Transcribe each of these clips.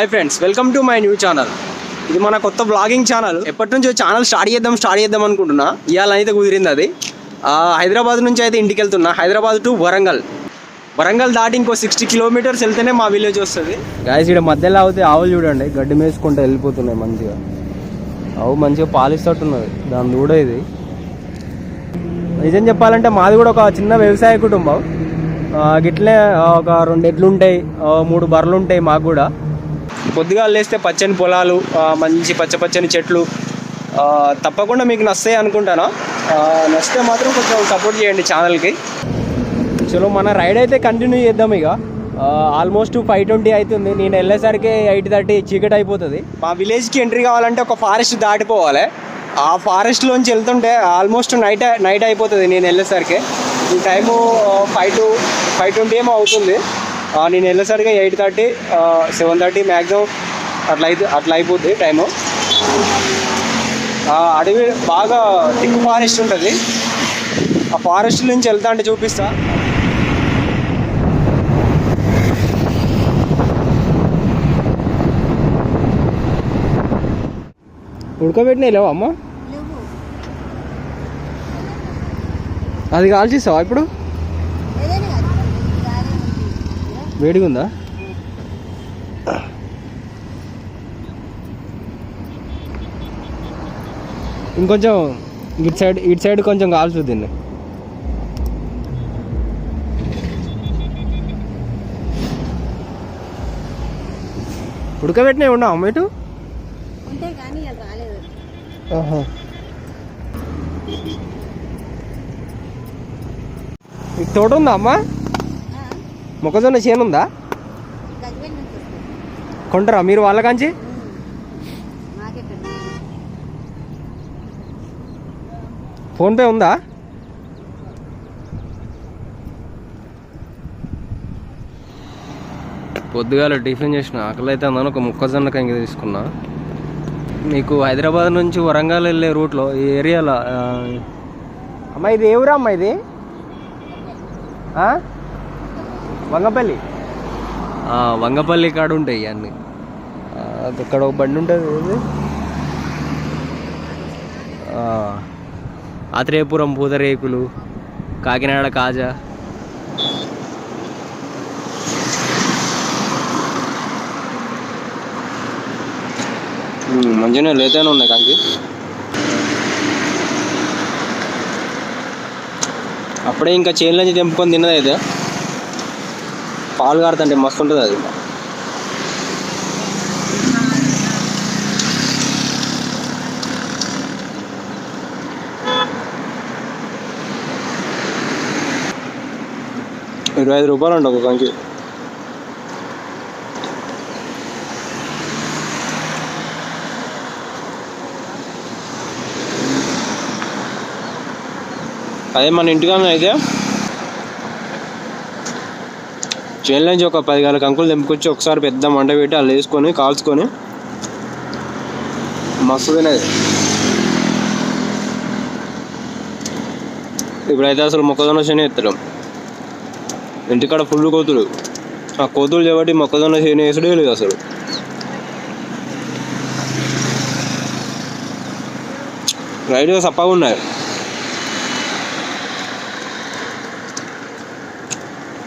Hi friends welcome to my new channel ఇది మన కొత్త బ్లాగింగ్ ఛానల్ ఎప్పటి నుంచో ఛానల్ స్టార్ట్ చేద్దాం స్టార్ట్ చేద్దాం అనుకుంటున్నా. ఇవాళ అయితే కుదిరింది అది. హైదరాబాద్ నుంచి అయితే ఇంటికి వెళ్తున్నా. హైదరాబాద్ టు వరంగల్. వరంగల్ దాటి ఇంకో సిక్స్టీ కిలోమీటర్స్ వెళ్తేనే మా విలేజ్ వస్తుంది. గాయస్ ఇక్కడ మధ్యలో అవుతే ఆవులు చూడండి. గడ్డి మేసుకుంటూ వెళ్ళిపోతున్నాయి మంచిగా. ఆవు మంచిగా పాలిస్తున్నది. దాని కూడా ఇది. నిజం చెప్పాలంటే మాది కూడా ఒక చిన్న వ్యవసాయ కుటుంబం. గిట్లే ఒక రెండు ఎడ్లుంటాయి మూడు బర్రెలు ఉంటాయి మాకు కూడా. పొద్దుగా లేస్తే పచ్చని పొలాలు మంచి పచ్చ పచ్చని చెట్లు తప్పకుండా మీకు నస్తాయి అనుకుంటాను. నస్తే నచ్చితే మాత్రం కొంచెం సపోర్ట్ చేయండి ఛానల్కి చలో మన రైడ్ అయితే కంటిన్యూ చేద్దాం ఇక. ఆల్మోస్ట్ ఫైవ్ ట్వంటీ అవుతుంది. నేను వెళ్ళేసరికి ఎయిట్ థర్టీ చీకటి అయిపోతుంది. మా విలేజ్కి ఎంట్రీ కావాలంటే ఒక ఫారెస్ట్ దాటిపోవాలి. ఆ ఫారెస్ట్లోంచి వెళ్తుంటే ఆల్మోస్ట్ నైట్ నైట్ అయిపోతుంది నేను వెళ్ళేసరికి. ఈ time five to five twenty ఏమో అవుతుంది. నేను వెళ్ళేసరికి eight thirty seven thirty maximum అట్లా అయితే అట్లా అయిపోద్ది టైము. అడవి బాగా థిక్ ఫారెస్ట్ ఉంటుంది. ఆ ఫారెస్ట్ నుంచి వెళ్తా అంటే చూపిస్తా. ఉడకబెట్టినాయి లేవా అమ్మ? అది కాల్చిస్తావా ఇప్పుడు ఏదైనా కాదు గాలి ఉంది. వేడిగా ఉందా ఇంకొంచెం ఇటు సైడ్ ఇటు సైడ్ కొంచెం కాల్చుద్ది దీన్ని. ఉడకబెట్టినవి ఉన్నావు అమ్మ ఇటు? ఉంటే కానీ అది రాలేదు. ఆహా. మీకు తోట ఉందా అమ్మా? మొక్కజొన్న చేను ఉందా. కొంటారా మీరు వాళ్ళ కాంచి ఫోన్పే ఉందా పొద్దుగాల టిఫిన్ చేసిన ఆకలి అయితే ఉందని ఒక మొక్కజొన్న కంకి తీసుకున్నా మీకు హైదరాబాద్ నుంచి వరంగల్ వెళ్ళే రూట్లో ఈ ఏరియాలో అమ్మ ఇది ఏ ఊరా అమ్మ ఇది? వంగపల్లి? వంగపల్లి కాడ ఉంటాయి అన్నీ ఇక్కడ ఒక బండి ఉంటుంది ఆత్రేయపురం పూతరేకులు కాకినాడ కాజా. మంచిగానే లేతేనే ఉన్నాయి కాకి. అప్పుడే ఇంకా చేనుల నుంచి తెంపుకొని తిన్నది అయితే? పాలు కారుతుంటే మస్తు ఉంటుంది అది. ఇరవై ఐదు రూపాయలు అంట ఒక కంకి. అదే మన ఇంటికాడ అయితే చేనుల నుంచి ఒక పది గల కంకులు తెంపుకొచ్చి ఒకసారి పెద్ద మంట పెట్టి అలా వేసుకొని కాల్చుకొని మస్తు తినేది. ఇప్పుడైతే అసలు మొక్కజొన్న చేనే ఎత్తడం. ఇంటికాడ ఫుల్ కోతులు. ఆ కోతులు చేపట్టి మొక్కజొన్న చేను వేసుడే లేదు అసలు. రైడ్గా సప్పగా ఉన్నాయి.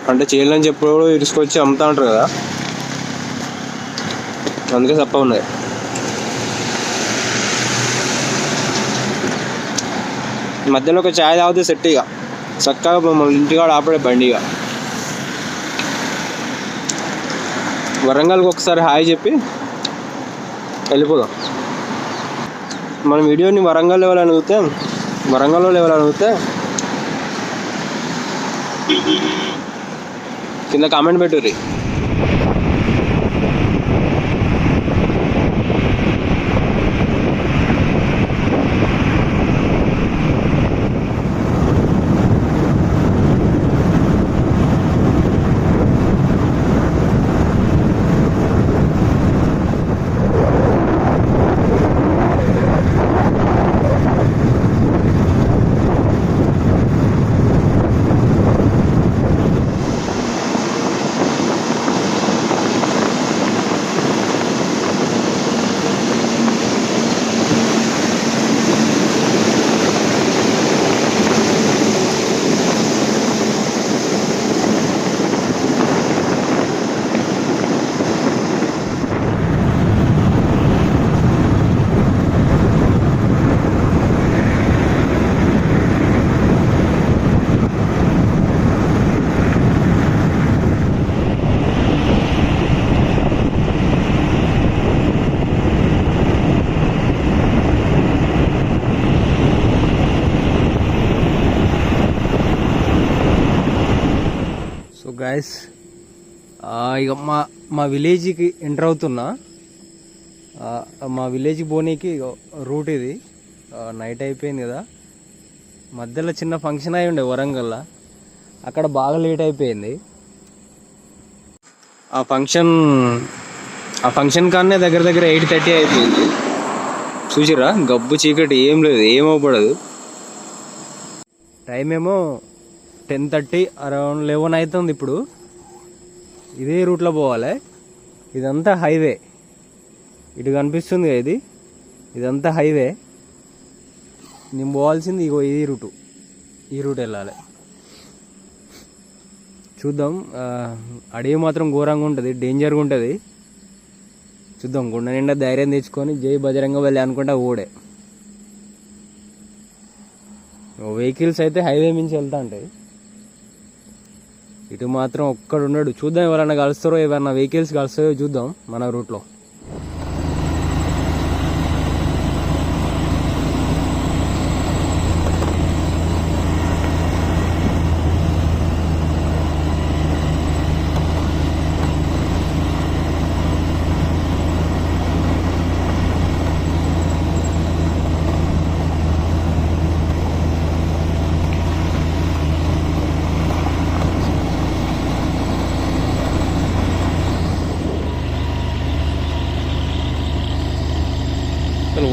అంటే చేయాలని చెప్పుడు ఇరుసుకొచ్చి అమ్ముతా ఉంటారు కదా. అందుకే తప్ప ఉన్నాయి. మధ్యలో ఒక ఛాయ్ తాగితే సెట్ ఇక. చక్కగా మన ఇంటికాడ ఆపడే బండి ఇక. వరంగల్కి ఒకసారి హాయ్ చెప్పి వెళ్ళిపోదాం. మన వీడియోని వరంగల్ లెవెల్ అడిగితే వరంగల్లో లెవెల్ అడిగితే కింద కామెంట్ పెట్టుర్రి గైస్ ఇక మా మా విలేజ్కి ఎంటర్ అవుతున్నా. మా విలేజ్కి పోనీకి రూట్ ఇది. నైట్ అయిపోయింది కదా. మధ్యలో చిన్న ఫంక్షన్ అయి ఉండే వరంగల్లో. అక్కడ బాగా లేట్ అయిపోయింది. ఆ ఫంక్షన్ ఆ ఫంక్షన్ కానే దగ్గర దగ్గర ఎయిట్ థర్టీ అయిపోయింది. చూసిరా గబ్బు చీకటి ఏం లేదు ఏం అవ్వబడదు టైం ఏమో టెన్ థర్టీ అరౌండ్ లెవెన్ అవుతుంది ఇప్పుడు. ఇదే రూట్లో పోవాలి. ఇదంతా హైవే ఇటు కనిపిస్తుంది ఇది? ఇదంతా హైవే నేను పోవాల్సింది ఇగో ఈ రూటు. ఈ రూట్ వెళ్ళాలి. చూద్దాం. అడవి మాత్రం ఘోరంగా ఉంటుంది. డేంజర్గా ఉంటుంది. చూద్దాం. గుండె నిండా ధైర్యం తెచ్చుకొని జై బజరంగ వెళ్ళి అనుకుంటా ఓడే. వెహికల్స్ అయితే హైవే మించి వెళ్తా ఉంటాయి ఇటు మాత్రం ఒక్కడున్నాడు. చూద్దాం ఎవరైనా కలుస్తారో ఏమైనా వెహికల్స్ కలుస్తాయో చూద్దాం మన రూట్లో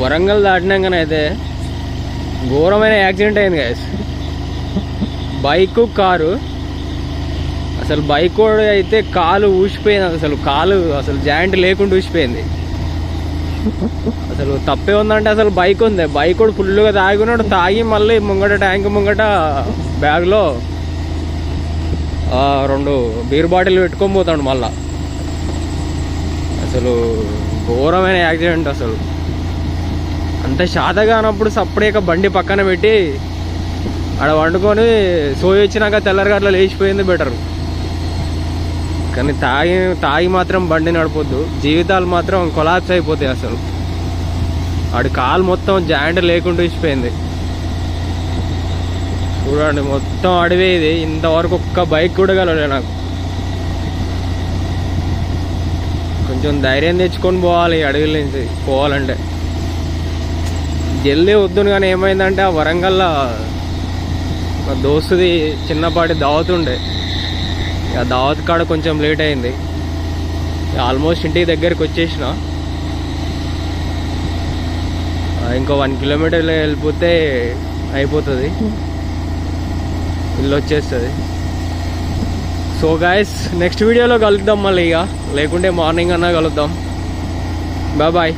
వరంగల్ దాటినాకనే అయితే ఘోరమైన యాక్సిడెంట్ అయింది గాయస్ బైక్ కారు. అసలు బైక్ కూడా అయితే కాలు ఊసిపోయింది అసలు. కాలు అసలు జాయింట్ లేకుండా ఊసిపోయింది. అసలు తప్పే ఉందంటే అసలు బైక్ ఉంది. బైక్ కూడా ఫుల్గా తాగినాడు. తాగి మళ్ళీ ముంగట ట్యాంక్ ముంగట బ్యాగ్లో రెండు బీర్ బాటిల్ పెట్టుకొని పోతాడు మళ్ళా. అసలు ఘోరమైన యాక్సిడెంట్ అసలు. అంత శాతగానప్పుడు సప్పుడేక బండి పక్కన పెట్టి ఆడ వండుకొని సోయి వచ్చినాక తెల్లరిగా అట్లా లేచిపోయింది బెటర్. కానీ తాగి తాగి మాత్రం బండి నడపొద్దు. జీవితాలు మాత్రం కొలాప్స్ అయిపోతాయి అసలు. ఆడి కాలు మొత్తం జాయింట్ లేకుండా ఇచ్చిపోయింది. చూడండి మొత్తం అడివే ఇది. ఇంతవరకు ఒక్క బైక్ కూడా కలవలే నాకు. కొంచెం ధైర్యం తెచ్చుకొని పోవాలి ఈ అడవిల నుంచి పోవాలంటే. జల్దీ వద్దును కానీ ఏమైందంటే ఆ వరంగల్లో మా దోస్తుది చిన్నపాటి దావత్ ఉండే. ఆ దావత్ కాడ కొంచెం లేట్ అయింది. ఆల్మోస్ట్ ఇంటికి దగ్గరికి వచ్చేసిన. ఇంకో వన్ కిలోమీటర్ వెళ్ళిపోతే అయిపోతుంది. ఇల్లు వచ్చేస్తుంది. సో గాయస్ నెక్స్ట్ వీడియోలో కలుద్దాం మళ్ళీ ఇక. లేకుంటే మార్నింగ్ అన్నా కలుద్దాం. Bye bye